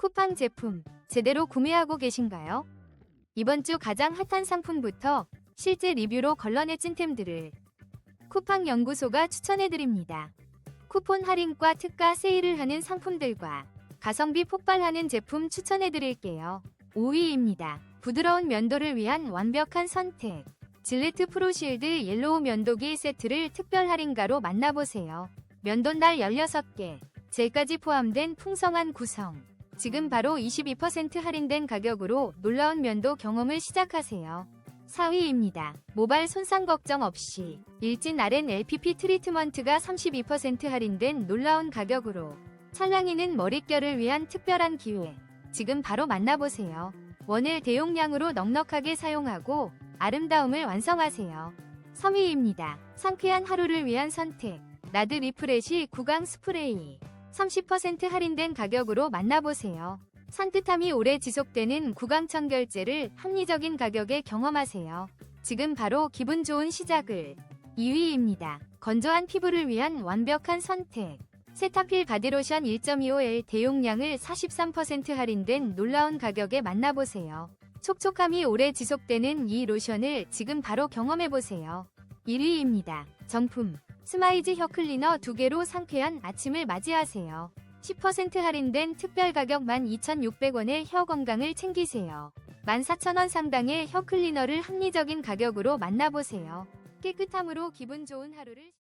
쿠팡 제품 제대로 구매하고 계신가요? 이번 주 가장 핫한 상품부터 실제 리뷰로 걸러내 찐템들을 쿠팡 연구소가 추천해드립니다. 쿠폰 할인과 특가 세일을 하는 상품들과 가성비 폭발하는 제품 추천해드릴게요. 5위입니다. 부드러운 면도를 위한 완벽한 선택. 질레트 프로실드 옐로우 면도기 세트를 특별 할인가로 만나보세요. 면도날 16개, 젤까지 포함된 풍성한 구성. 지금 바로 22% 할인된 가격으로 놀라운 면도 경험을 시작하세요. 4위입니다. 모발 손상 걱정 없이 일진 RN LPP 트리트먼트가 32% 할인된 놀라운 가격으로 찰랑이는 머릿결을 위한 특별한 기회. 지금 바로 만나보세요. 원을 대용량으로 넉넉하게 사용하고 아름다움을 완성하세요. 3위입니다. 상쾌한 하루를 위한 선택. 나드 리프레시 구강 스프레이. 30% 할인된 가격으로 만나보세요. 산뜻함이 오래 지속되는 구강청 결제를 합리적인 가격에 경험하세요. 지금 바로 기분 좋은 시작을. 2위입니다. 건조한 피부를 위한 완벽한 선택. 세타필 바디로션 1.25L 대용량을 43% 할인된 놀라운 가격에 만나보세요. 촉촉함이 오래 지속되는 이 로션을 지금 바로 경험해보세요. 1위입니다. 정품. 스마이즈 혀 클리너 2개로 상쾌한 아침을 맞이하세요. 10% 할인된 특별 가격 12,600원의 혀 건강을 챙기세요. 14,000원 상당의 혀 클리너를 합리적인 가격으로 만나보세요. 깨끗함으로 기분 좋은 하루를